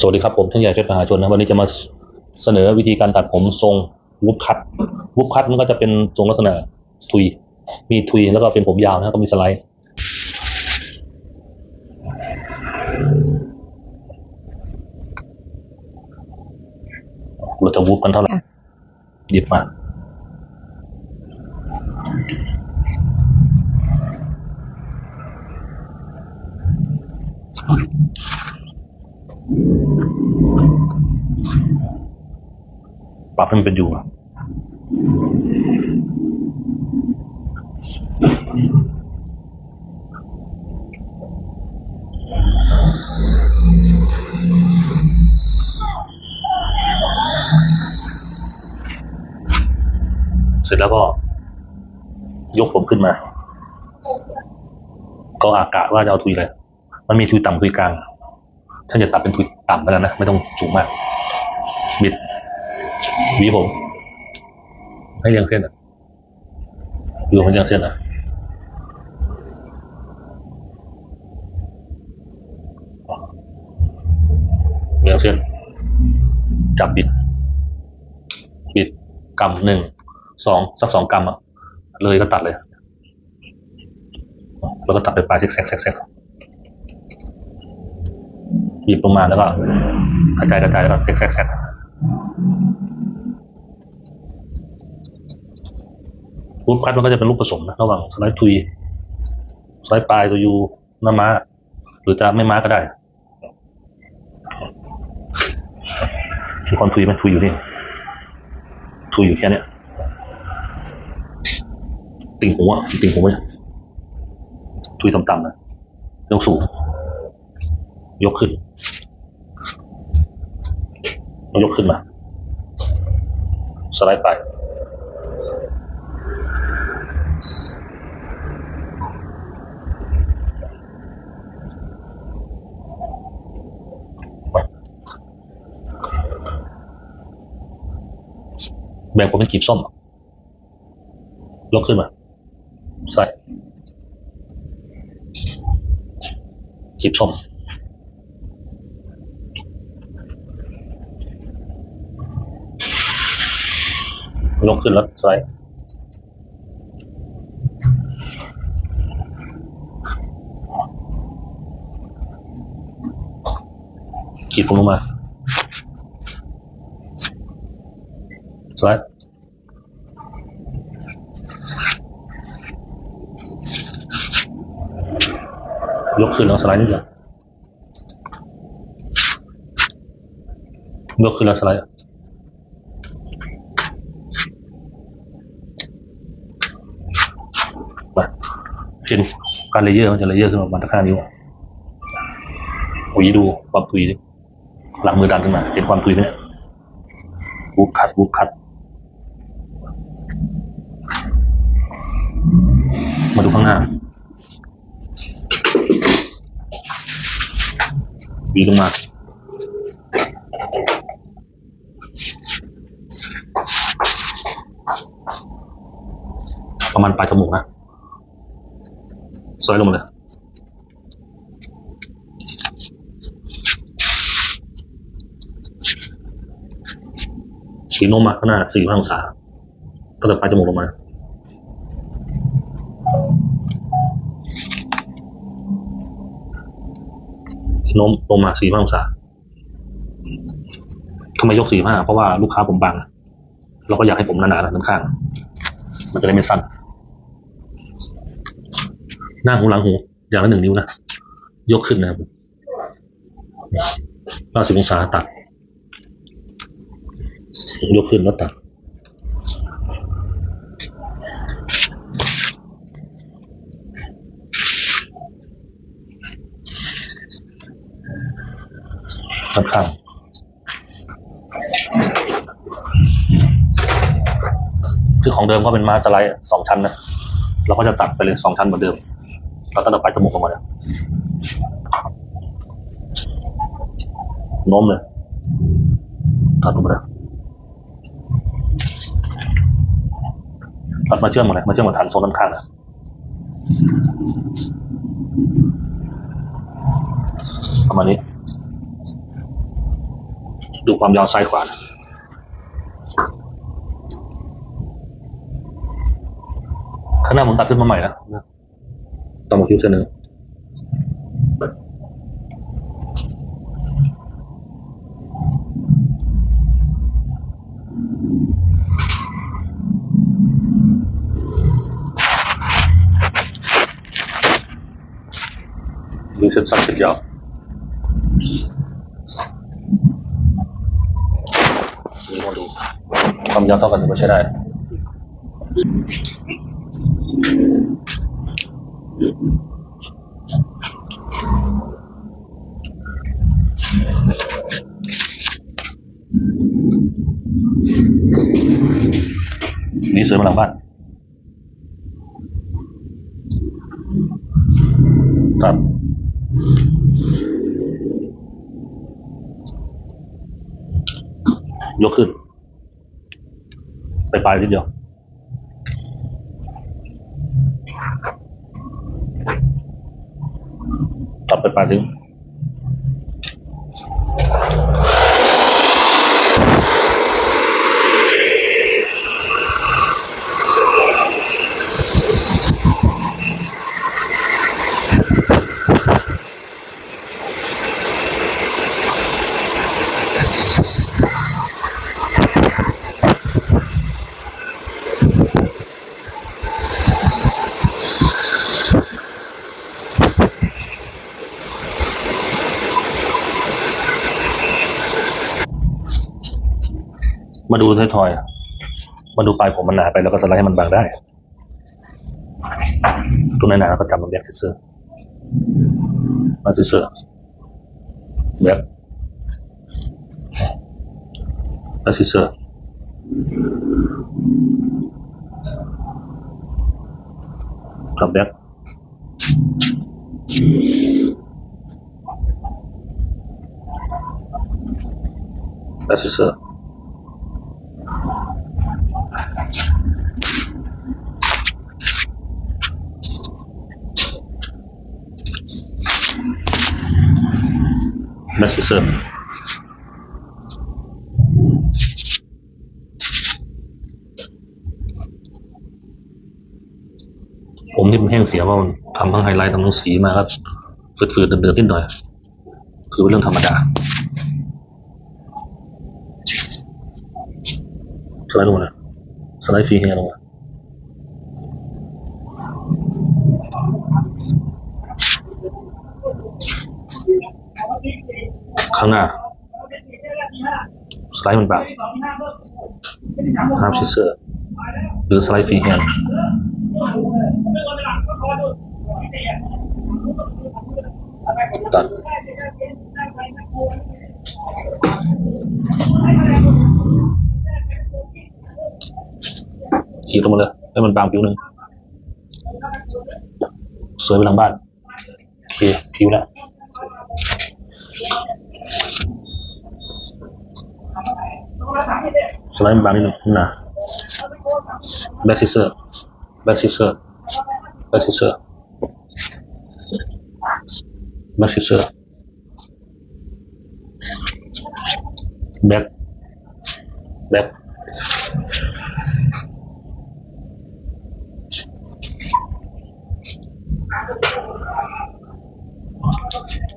สวัสดีครับผมท่านใหญ่เพชรมหาชนนะวันนี้จะมาเสนอวิธีการตัดผมทรงวุบคัตวุบคัตมันก็จะเป็นทรงลักษณะทุย มีทุยแล้วก็เป็นผมยาวนะก็มีสไลด์ เราจะวุบกันเท่าไหร่ค่ะหยิบมา ปรับให้มันเป็นอยู่เสร็จแล้วก็ ยกผมขึ้นมา ก็อากาศว่าจะเอาทุยอะไร มันมีทุยต่ำทุยกลาง ฉันจะตัดเป็นทุยต่ำไปแล้วนะ ไม่ต้องสูงมาก บิดหวีผม ให้เรียงเส้นอะอยู่ให้เรียงเส้นอะเรียงเส้น จับบิด บิดกำหนึ่ง สอง สักสองกรัมอะเลยก็ตัดเลย แล้วก็ตัดไปปลายซิกแซกแซกแซก หยิบลงมาแล้วก็กระจายกระจายแล้วก็แซกแซกแซกรูปคัดมันก็จะเป็นรูปผสมนะระหว่างสไลด์ทุยสไลด์ปลายตัวยูน้าม้า หรือจะไม่ม้าก็ได้มีความทุยไหมทุยอยู่นี่ทุยอยู่แค่เนี้ยติ่งหูอะติ่งหูไว้ทุยต่ำๆนะยกสูง ยกขึ้น ยกขึ้นมา สไลด์ไป แบ่งผมเป็นกีบส้ม ยกขึ้นมา ใส่ขีบส้ม ยกขึ้นแล้วใส่ขีดผมลงมาใส่ยกขึ้นแล้วสไลด์นิดเดียวยกขึ้นแล้วสไลด์มา เห็นการเลเยอร์มันจะเลเยอร์ขึ้นมาประมาณข้านิ้วอะหวีดูความทุยดิหลังมือดันขึ้นมาเห็นความทุยไหมเนี่ยบุกขัดบุกขัด มาดูข้างหน้าหวีลงมาประมาณปลายจมูกนะ ซอยลงมาเลยฉีดนมมาข้างหน้าสี่องศาตั้งแต่ปลายจมูกลงมาโน้มลงมาสี่องศาทำไมยกสี่ห้าเพราะว่าลูกค้าผมบาง เราก็อยากให้ผมหนาๆด้านข้าง มันจะได้ไม่สั้น หน้าหูหลังหูอย่างละหนึ่งนิ้วนะ ยกขึ้นนะครับเก้าสิบองศาตัด ยกขึ้นแล้วตัดข้างข้างคือของเดิมก็เป็นมาสไลด์สองชั้นนะ เราก็จะตัดไปเลยสองชั้นเหมือนเดิม เราตัดไปลายจมูกลงมาเลยน้มเลยตัดลงมาเลยตัดมาเชื่อมมาเลยมาเชื่อมกับฐานโซนด้านข้างนะประมาณนี้ ดูความยาวซ้ายขวานะข้างหน้าผมตัดขึ้นมาใหม่นะ ต่อมาคิวเส้นหนึ่งดูส้นสั้นเส้นยาวนี่มาดูความยาวเท่ากันก็ใช้ได้ นี่เสริมาหลังบ้านครับยกขึ้น ไปปลายนิดเดียว ตัด มาดูท้ายทอยมาดูปลายผมมันหนาไปแล้วก็สไลด์ให้มันบางได้ตรงไหนหนาๆก็จับมันแบกเซอร์มาเซอร์แบกแบ็กเซอร์กับแบ็กแบ็กเซอร์ แบ็กเซอร์ ผมนี่มันแห้งเสียว่ามันทำทั้งไฮไลท์ทำทั้งสีมาครับฝืดๆเดิมๆนิดหน่อย คือเป็นเรื่องธรรมดาสไลด์ลงมานะสไลด์ฟรีแฮนด์ลงมาข้างหน้า สไลด์มันบางห้ามชิเซอร์หรือสไลด์ฟรีแฮนด์ ตัดขีดลงมาเลยให้มันบางผิวหนึ่งสวยไปทางบ้านโอเคผิวแล้วสไลด์มันบางนิดหนึ่งนะแบ็กซิเซอร์แบ็กซิเซอร์ แบ็กซิเซอร์ แบ็กซิเซอร์ แบ็กแบ็ก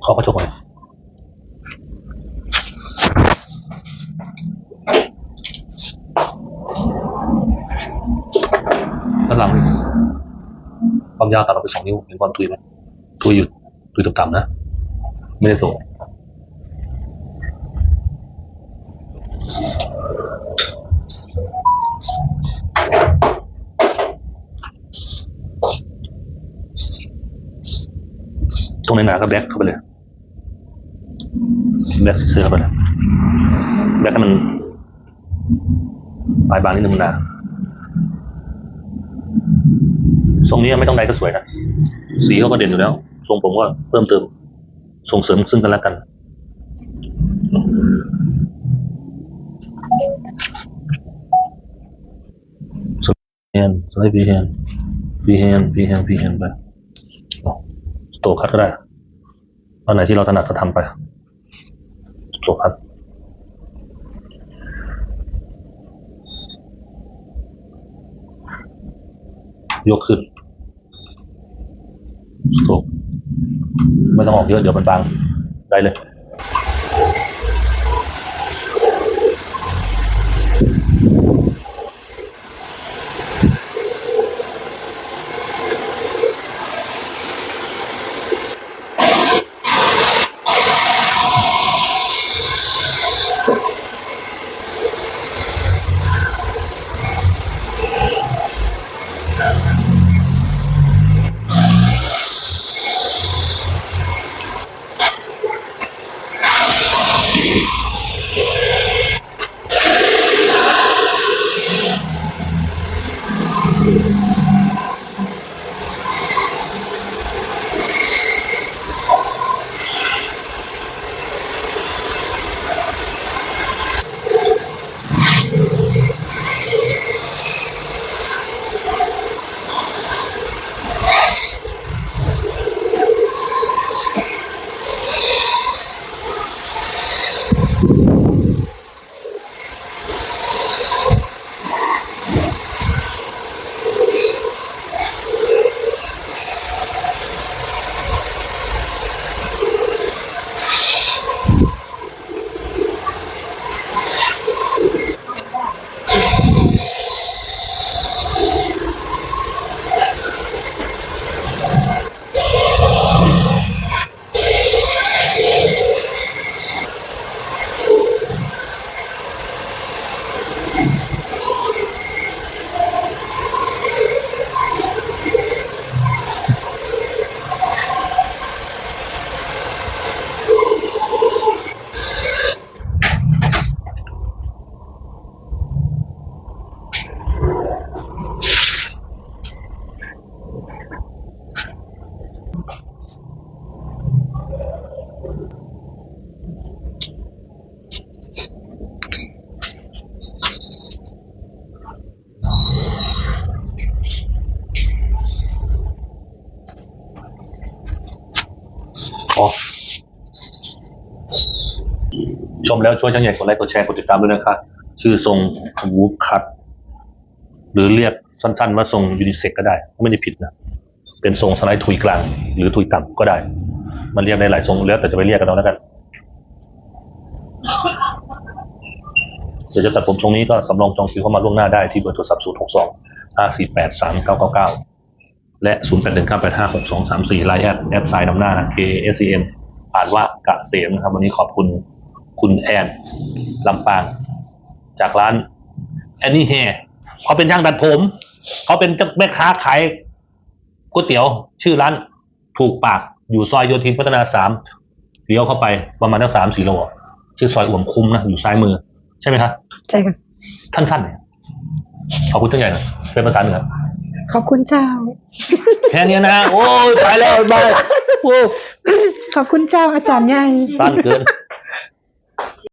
ขอกระจกหน่อยด้านหลังนี่ ความยาวตัดออกไปสองนิ้วเห็นความทุยไหมทุยอยู่ทุยต่ำๆนะ ไม่ได้ส่งตรงไหนหนาก็แบ็คเข้าไปเลยแบ็คเสื้อเข้าไปเลยแบ็คให้มันปลายบางนิดนึงหนา ทรงนี้ไม่ต้องใดก็สวยนะ สีเขาก็เด่นอยู่แล้ว ทรงผมก็เพิ่มเติม ส่งเสริมซึ่งกันและกัน hand สไลด์ v hand v hand v hand v hand ไปโตคัดก็ได้อันไหนที่เราถนัดก็ทำไปโตคัดยกขึ้น ถูก ไม่ต้องออกเยอะเดี๋ยวมันบางได้เลย ชมแล้วช่วยช่างใหญ่กดไลค์กดแชร์กดติดตามด้วยนะครับชื่อทรงวูฟคัตหรือเรียกสั้นๆว่าทรงยูนิเซ็กก็ได้ ไม่ได้ผิดนะ เป็นทรงสไลด์ทุยกลาง หรือทุยต่ำก็ได้ มันเรียกได้หลายทรงแล้วแต่จะไปเรียกกันเอาแล้วกัน เดี๋ยวจะตัดผมทรงนี้ก็สำรองจองคิวเข้ามาล่วงหน้าได้ที่เบอร์โทรศัพท์ 0 6 2 5 4 8 3 9 9 9 และ 0 8 1 9 8 5 6 2 3 4ไลน์แอดแอดไซน์นำหน้า K S E M อ่านว่ากะเสมนะครับ วันนี้ขอบคุณ คุณแอนลำปาง จากร้านแอนนี่เฮเขาเป็นช่างตัดผม เขาเป็นเจ้าแม่ค้าขายก๋วยเตี๋ยว ชื่อร้านถูกปากอยู่ซอยโยธินพัฒนาสามเลี้ยวเข้าไปประมาณตั้งสามสี่โลอะชื่อซอยอ่วมคุ้มนะอยู่ซ้ายมือ ใช่ไหมครับใช่ค่ะท่านสั้นเนี่ยขอบคุณท่านใหญ่นะเป็นภาษาเหนือขอบคุณเจ้า แค่เนี้ยนะโอ้ยตายแล้วบายโอ้ขอบคุณเจ้าอาจารย์ใหญ่สั้นเกิน